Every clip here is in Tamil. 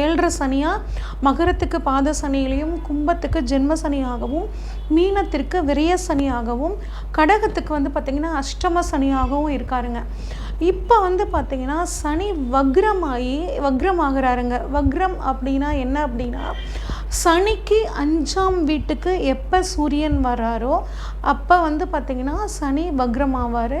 ஏழரை சனியாக மகரத்துக்கு பாத சனியிலையும் கும்பத்துக்கு ஜென்ம சனியாகவும் மீனத்திற்கு விரய சனியாகவும் கடகத்துக்கு வந்து பார்த்திங்கன்னா அஷ்டம சனியாகவும் இருக்காருங்க. இப்போ வந்து பார்த்திங்கன்னா சனி வக்ரமாகி வக்ரமாகிறாருங்க. வக்ரம் அப்படின்னா என்ன அப்படின்னா சனிக்கு அஞ்சாம் வீட்டுக்கு எப்போ சூரியன் வராரோ அப்போ வந்து பார்த்திங்கன்னா சனி வக்ரமாவார்.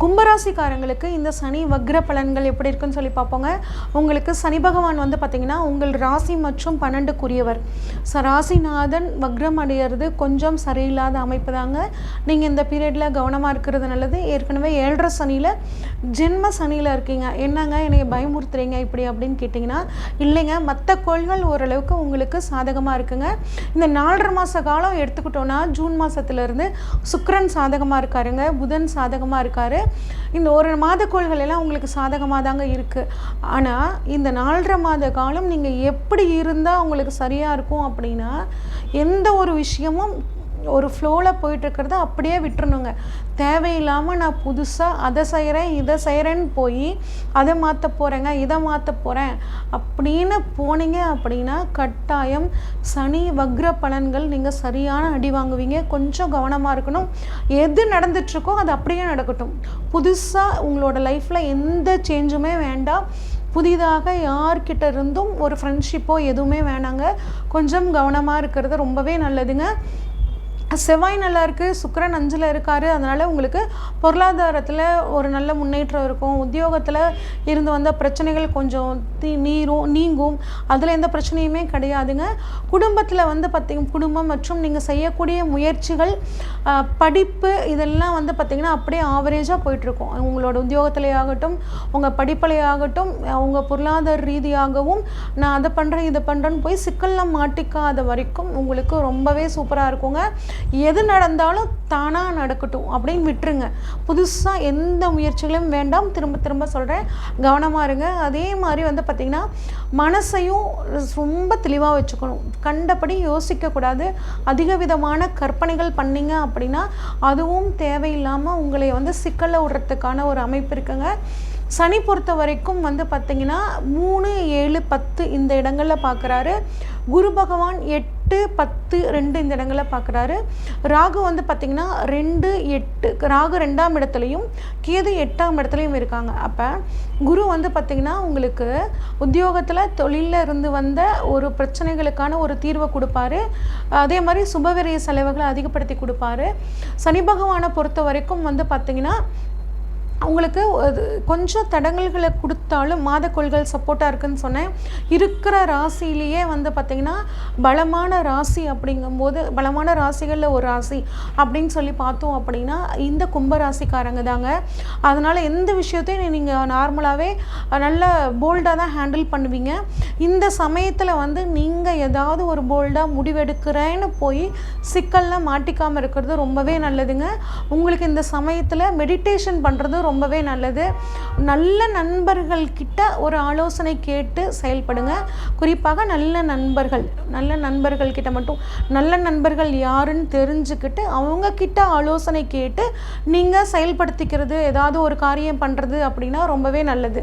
கும்பராசிக்காரங்களுக்கு இந்த சனி வக்ர பலன்கள் எப்படி இருக்குன்னு சொல்லி பார்ப்போங்க. உங்களுக்கு சனி பகவான் வந்து பார்த்திங்கன்னா உங்கள் ராசி மற்றும் பன்னெண்டுக்குரியவர். ச ராசிநாதன் வக்ரம் அடையிறது கொஞ்சம் சரியில்லாத அமைப்பு தாங்க. நீங்கள் இந்த பீரியடில் கவனமாக இருக்கிறது நல்லது. ஏற்கனவே ஏழரை சனியில் ஜென்ம சனியில் இருக்கீங்க. என்னங்க என்னை பயமுறுத்துறீங்க இப்படி அப்படின்னு கேட்டிங்கன்னா இல்லைங்க. மற்ற கோள்கள் ஓரளவுக்கு உங்களுக்கு சாதகமாக இருக்குங்க. இந்த நாலரை மாத காலம் எடுத்துக்கிட்டோன்னா ஜூன் மாதத்துலேருந்து சுக்கரன் சாதகமாக இருக்காருங்க. புதன் சாதகமாக இருக்காரு. இந்த ஒரு மாத கோள்கள் எல்லாம் உங்களுக்கு சாதகமாக தாங்க இருக்குது ஆனால் இந்த நாலரை மாத காலம் நீங்கள் எப்படி இருந்தால் உங்களுக்கு சரியாக இருக்கும் அப்படின்னா எந்த ஒரு விஷயமும் ஒரு ஃப்ளோவில் போயிட்டுருக்கிறத அப்படியே விட்டுறணுங்க. தேவையில்லாமல் நான் புதுசாக அதை செய்கிறேன் இதை செய்கிறேன்னு போய் அதை மாற்ற போகிறேங்க இதை மாற்ற போகிறேன் அப்படின்னு போனீங்க அப்படின்னா கட்டாயம் சனி வக்ர பலன்கள் நீங்கள் சரியான அடி வாங்குவீங்க. கொஞ்சம் கவனமாக இருக்கணும். எது நடந்துட்டுருக்கோ அது அப்படியே நடக்கட்டும். புதுசாக உங்களோட லைஃப்பில் எந்த சேஞ்சுமே வேண்டாம். புதிதாக யார்கிட்ட இருந்தும் ஒரு ஃப்ரெண்ட்ஷிப்போ எதுவுமே வேணாங்க. கொஞ்சம் கவனமாக இருக்கிறது ரொம்பவே நல்லதுங்க. செவ்வாய் நல்லா இருக்குது சுக்கரன் அஞ்சில் இருக்காரு. அதனால் உங்களுக்கு பொருளாதாரத்தில் ஒரு நல்ல முன்னேற்றம் இருக்கும். உத்தியோகத்தில் இருந்து வந்த பிரச்சனைகள் கொஞ்சம் தீ நீரும் நீங்கும். அதில் எந்த பிரச்சனையுமே கிடையாதுங்க. குடும்பத்தில் வந்து பார்த்திங்க குடும்பம் மற்றும் நீங்கள் செய்யக்கூடிய முயற்சிகள் படிப்பு இதெல்லாம் வந்து பார்த்திங்கன்னா அப்படியே ஆவரேஜாக போயிட்டுருக்கும். உங்களோட உத்தியோகத்திலே ஆகட்டும் உங்கள் படிப்பிலே ஆகட்டும் உங்கள் பொருளாதார ரீதியாகவும் நான் அதை பண்ணுறேன் இதை பண்ணுறேன்னு போய் சிக்கலில் மாட்டிக்காத வரைக்கும் உங்களுக்கு ரொம்பவே சூப்பராக இருக்குங்க. எது நடந்தாலும் தானாக நடக்கட்டும் அப்படின்னு விட்டுருங்க. புதுசாக எந்த முயற்சிகளும் வேண்டாம். திரும்ப திரும்ப சொல்கிறேன் கவனமாக இருங்க. அதே மாதிரி வந்து பார்த்திங்கன்னா மனசையும் ரொம்ப தெளிவாக வச்சுக்கணும். கண்டபடி யோசிக்கக்கூடாது. அதிக விதமான கற்பனைகள் பண்ணீங்க அப்படின்னா அதுவும் தேவையில்லாமல் உங்களை வந்து சிக்கலில் விடுறதுக்கான ஒரு அமைப்பு இருக்குங்க. சனி பொறுத்த வரைக்கும் வந்து பார்த்திங்கன்னா மூணு ஏழு பத்து இந்த இடங்களில் பார்க்குறாரு குரு பகவான் எட்டு பத்து ரெண்டு இந்த இடங்களை பார்க்குறாரு. ராகு வந்து பார்த்திங்கன்னா ரெண்டு எட்டு ராகு ரெண்டாம் இடத்துலையும் கேது எட்டாம் இடத்துலையும் இருக்காங்க. அப்போ குரு வந்து பார்த்திங்கன்னா உங்களுக்கு உத்தியோகத்தில் தொழிலில் இருந்து வந்த ஒரு பிரச்சனைகளுக்கான ஒரு தீர்வை கொடுப்பாரு. அதே மாதிரி சுபவிரைய செலவுகளை அதிகப்படுத்தி கொடுப்பாரு. சனி பகவானை பொறுத்த வரைக்கும் வந்து பார்த்திங்கன்னா உங்களுக்கு அது கொஞ்சம் தடங்கல்களை கொடுத்தாலும் மாத கோள்கள் சப்போர்ட்டாக இருக்குன்னு சொன்னேன். இருக்கிற ராசியிலேயே வந்து பார்த்திங்கன்னா பலமான ராசி அப்படிங்கும்போது பலமான ராசிகளில் ஒரு ராசி அப்படின்னு சொல்லி பார்த்தோம் அப்படின்னா இந்த கும்பராசிக்காரங்க தாங்க. அதனால் எந்த விஷயத்தையும் நீங்கள் நார்மலாகவே நல்ல போல்டாக தான் ஹேண்டில் பண்ணுவீங்க. இந்த சமயத்தில் வந்து நீங்கள் ஏதாவது ஒரு போல்டாக முடிவெடுக்கிறேன்னு போய் சிக்கலில் மாட்டிக்காமல் இருக்கிறது ரொம்பவே நல்லதுங்க. உங்களுக்கு இந்த சமயத்தில் மெடிடேஷன் பண்ணுறது ரொம்பவே நல்லது. நல்ல நண்பர்கள் கிட்ட ஒரு ஆலோசனை கேட்டு செயல்படுங்க. குறிப்பாக நல்ல நண்பர்கள் நல்ல நண்பர்கள் கிட்ட மட்டும் நல்ல நண்பர்கள் யாருன்னு தெரிஞ்சுக்கிட்டு அவங்க கிட்ட ஆலோசனை கேட்டு நீங்கள் செயல்படுத்திக்கிறது ஏதாவது ஒரு காரியம் பண்ணுறது அப்படின்னா ரொம்பவே நல்லது.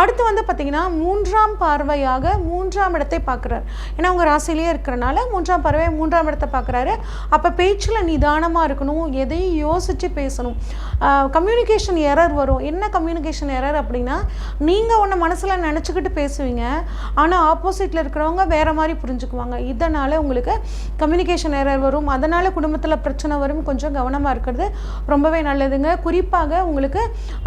அடுத்து வந்து பார்த்திங்கன்னா மூன்றாம் பார்வையாக மூன்றாம் இடத்தை பார்க்குறாரு ஏன்னா அவங்க ராசிலேயே இருக்கிறனால மூன்றாம் பார்வை மூன்றாம் இடத்தை பார்க்குறாரு அப்போ பேச்சில் நிதானமாக இருக்கணும் எதையும் யோசித்து பேசணும். கம்யூனிகேஷன் எரர் வரும். என்ன கம்யூனிகேஷன் எரர் அப்படின்னா நீங்கள் ஒன்று மனசில் நினச்சிக்கிட்டு பேசுவீங்க. ஆனால் ஆப்போசிட்டில் இருக்கிறவங்க வேறு மாதிரி புரிஞ்சுக்குவாங்க. இதனால் உங்களுக்கு கம்யூனிகேஷன் எரர் வரும். அதனால் குடும்பத்தில் பிரச்சனை வரும். கொஞ்சம் கவனமாக இருக்கிறது ரொம்பவே நல்லதுங்க. குறிப்பாக உங்களுக்கு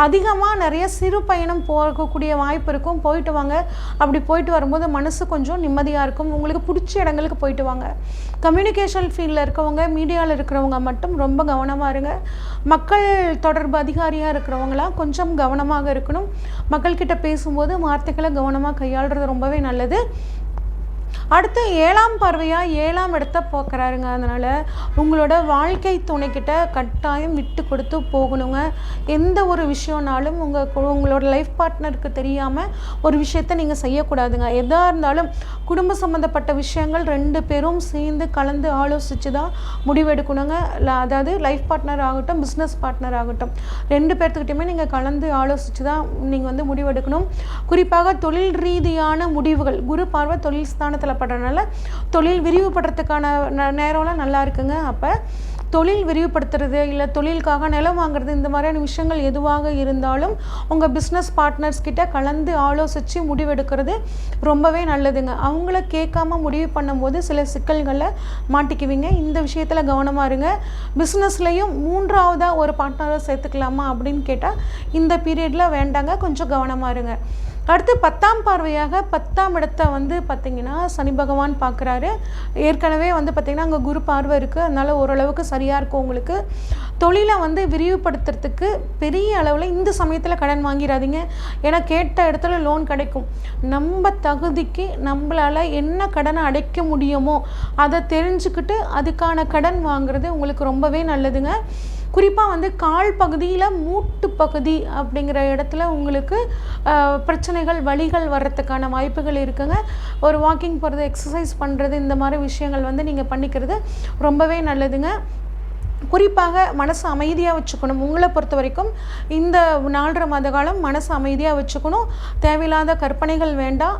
அதிகமாக நிறைய சிறு பயணம் போகக்கூடிய வாய்ப்பு இருக்கும். போயிட்டு வாங்க. அப்படி போயிட்டு வரும்போது மனசு கொஞ்சம் நிம்மதியாக இருக்கும். உங்களுக்கு பிடிச்ச இடங்களுக்கு போயிட்டு வாங்க. கம்யூனிகேஷன் ஃபீல்டில் இருக்கவங்க மீடியாவில் இருக்கிறவங்க மட்டும் ரொம்ப கவனமாக இருங்க. மக்கள் தொடர்பு அதிகாரியாக இருக்கிறவங்க இருக்கிறவங்களாம் கொஞ்சம் கவனமாக இருக்கணும். மக்கள்கிட்ட பேசும்போது வார்த்தைகளை கவனமாக கையாளுறது ரொம்பவே நல்லது. அடுத்து ஏழாம் பார்வையாக ஏழாம் இடத்த பார்க்குறாருங்க. அதனால் உங்களோட வாழ்க்கை துணைக்கிட்ட கட்டாயம் விட்டு கொடுத்து போகணுங்க. எந்த ஒரு விஷயம்னாலும் உங்கள் உங்களோட லைஃப் பார்ட்னருக்கு தெரியாமல் ஒரு விஷயத்த நீங்கள் செய்யக்கூடாதுங்க. எதாக இருந்தாலும் குடும்ப சம்மந்தப்பட்ட விஷயங்கள் ரெண்டு பேரும் சேர்ந்து கலந்து ஆலோசித்து தான் முடிவெடுக்கணுங்க அதாவது லைஃப் பார்ட்னர் ஆகட்டும் பிஸ்னஸ் பார்ட்னர் ஆகட்டும். ரெண்டு பேர்த்துக்கிட்டையுமே நீங்கள் கலந்து ஆலோசித்து தான் நீங்கள் வந்து முடிவெடுக்கணும். குறிப்பாக தொழில் ரீதியான முடிவுகள் குரு பார்வை தொழில் ஸ்தானத்தில் படுறதுனால தொழில் விரிவுபடுறதுக்கான ந- நேரம்லாம் நல்லா இருக்குங்க. அப்போ தொழில் விரிவுபடுத்துறது இல்லை தொழிலுக்காக நிலம் வாங்குறது இந்த மாதிரியான விஷயங்கள் எதுவாக இருந்தாலும் உங்கள் பிஸ்னஸ் பார்ட்னர்ஸ் கிட்ட கலந்து ஆலோசித்து முடிவெடுக்கிறது ரொம்பவே நல்லதுங்க. அவங்கள கேட்காம முடிவு பண்ணும்போது சில சிக்கல்களை மாட்டிக்குவீங்க. இந்த விஷயத்தில் கவனமாக இருங்க. பிஸ்னஸ்லையும் மூன்றாவதாக ஒரு பார்ட்னரை சேர்த்துக்கலாமா அப்படின்னு கேட்டால் இந்த பீரியடில் வேண்டாங்க. கொஞ்சம் கவனமாக இருங்க. அடுத்து பத்தாம் பார்வையாக பத்தாம் இடத்த வந்து பார்த்திங்கன்னா சனி பகவான் பார்க்குறாரு. ஏற்கனவே வந்து பார்த்திங்கன்னா அங்கே குரு பார்வை இருக்குது அதனால் ஓரளவுக்கு சரியாக இருக்கும் உங்களுக்கு. தொழிலை வந்து விரிவுபடுத்துறதுக்கு பெரிய அளவில் இந்த சமயத்தில் கடன் வாங்கிடாதீங்க. ஏன்னா கேட்ட இடத்துல லோன் கிடைக்கும். நம்ம தகுதிக்கு நம்மளால் என்ன கடனை அடைக்க முடியுமோ அதை தெரிஞ்சுக்கிட்டு அதுக்கான கடன் வாங்குறது உங்களுக்கு ரொம்பவே நல்லதுங்க. குறிப்பாக வந்து கால் பகுதியில் மூட்டு பகுதி அப்படிங்கிற இடத்துல உங்களுக்கு பிரச்சனைகள் வழிகள் வர்றதுக்கான வாய்ப்புகள் இருக்குங்க. ஒரு வாக்கிங் போகிறது எக்ஸசைஸ் பண்ணுறது இந்த மாதிரி விஷயங்கள் வந்து நீங்கள் பண்ணிக்கிறது ரொம்பவே நல்லதுங்க. குறிப்பாக மனசு அமைதியாக வச்சுக்கணும். உங்களை பொறுத்த வரைக்கும் இந்த நாலரை மாத காலம் மனசு அமைதியாக வச்சுக்கணும். தேவையில்லாத கற்பனைகள் வேண்டாம்.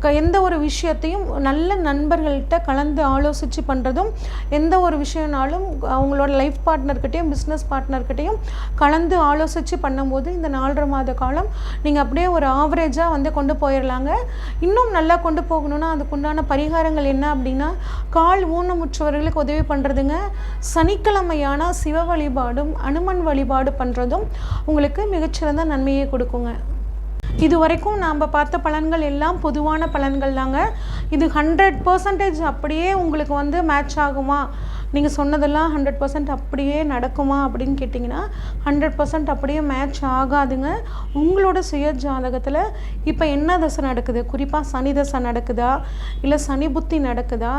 க- எந்த ஒரு விஷயத்தையும் நல்ல நண்பர்கள்கிட்ட கலந்து ஆலோசித்து பண்ணுறதும் எந்த ஒரு விஷயம்னாலும் அவங்களோட லைஃப் பார்ட்னர்கிட்டையும் பிஸ்னஸ் பார்ட்னர்கிட்டையும் கலந்து ஆலோசித்து பண்ணும்போது இந்த நாலரை மாத காலம் நீங்கள் அப்படியே ஒரு ஆவரேஜாக வந்து கொண்டு போயிடலாங்க இன்னும் நல்லா கொண்டு போகணும்னா அதுக்குண்டான பரிகாரங்கள் என்ன அப்படின்னா கால் ஊனமுற்றவர்களுக்கு உதவி பண்ணுறதுங்க சனிக்கிழமையான சிவ வழிபாடும் அனுமன் வழிபாடு பண்ணுறதும் உங்களுக்கு மிகச்சிறந்த நன்மையை கொடுக்குங்க. இது வரைக்கும் நாம் பார்த்த பலன்கள் எல்லாம் பொதுவான பலன்கள் தாங்க. இது ஹண்ட்ரட் பர்சன்டேஜ் அப்படியே உங்களுக்கு வந்து மேட்ச் ஆகுமா? நீங்கள் சொன்னதெல்லாம் ஹண்ட்ரட் பர்சன்ட் அப்படியே நடக்குமா அப்படின்னு கேட்டிங்கன்னா ஹண்ட்ரட் பர்சன்ட் அப்படியே மேட்ச் ஆகாதுங்க. உங்களோட சுய ஜாதகத்தில் இப்போ என்ன தசை நடக்குது? குறிப்பாக சனி தசை நடக்குதா? இல்லை சனி புத்தி நடக்குதா?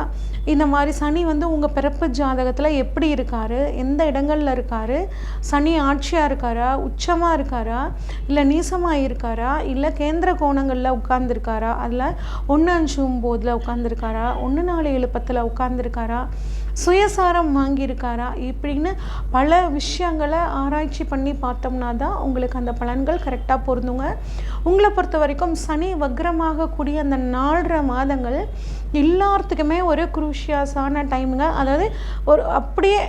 இந்த மாதிரி சனி வந்து உங்கள் பிறப்பு ஜாதகத்தில் எப்படி இருக்காரு? எந்த இடங்களில் இருக்காரு? சனி ஆட்சியாக இருக்காரா? உச்சமாக இருக்காரா? இல்லை நீசமாக இருக்காரா? இல்லை கேந்திர கோணங்களில் உட்கார்ந்துருக்காரா? அதில் ஒன்று அஞ்சு ஒம்போதில் உட்காந்துருக்காரா ஒன்று நாலு எழுப்பத்தில் உட்காந்துருக்காரா சுயசாரம் வாங்கியிருக்காரா? இப்படின்னு பல விஷயங்களை ஆராய்ச்சி பண்ணி பார்த்தோம்னா தான் உங்களுக்கு அந்த பலன்கள் கரெக்டாக பொருந்துங்க. உங்களை பொறுத்த வரைக்கும் சனி வக்ரமாக கூடிய அந்த நாலரை மாதங்கள் எல்லாத்துக்குமே ஒரு குரூஷியஸான டைமுங்க அதாவது ஒரு அப்படியே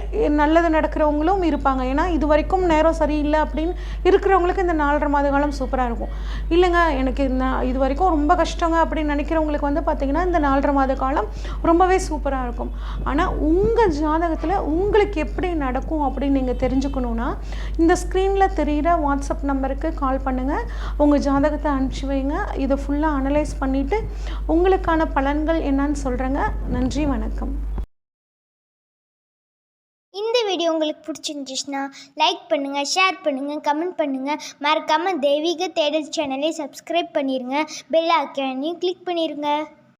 நல்லது நடக்கிறவங்களும் இருப்பாங்க. ஏன்னா இது வரைக்கும் நேரம் சரியில்லை அப்படின்னு இருக்கிறவங்களுக்கு இந்த நாலரை மாத காலம் சூப்பராக இருக்கும். இல்லைங்க எனக்கு இந்த இது வரைக்கும் ரொம்ப கஷ்டங்க அப்படின்னு நினைக்கிறவங்களுக்கு வந்து பார்த்திங்கன்னா இந்த நாலரை மாத காலம் ரொம்பவே சூப்பராக இருக்கும். ஆனால் உங்கள் ஜாதகத்தில் உங்களுக்கு எப்படி நடக்கும் அப்படின்னு நீங்கள் தெரிஞ்சுக்கணுன்னா இந்த ஸ்க்ரீனில் தெரிகிற வாட்ஸ்அப் நம்பருக்கு கால் பண்ணுங்கள் உங்கள் ஜாதகத்தை அனுப்பிச்சி வைங்க. இதை ஃபுல்லாக அனலைஸ் பண்ணிவிட்டு உங்களுக்கான பலன்கள் என்னன்னு சொல்கிறேங்க நன்றி வணக்கம். இந்த வீடியோ உங்களுக்கு பிடிச்சிருந்துச்சுன்னா லைக் பண்ணுங்கள் ஷேர் பண்ணுங்கள் கமெண்ட் பண்ணுங்கள் மறக்காமல் தெய்வீக தேடல் சேனலை சப்ஸ்கிரைப் பண்ணிடுங்க பெல் ஐக்கானையும் கிளிக் பண்ணிடுங்க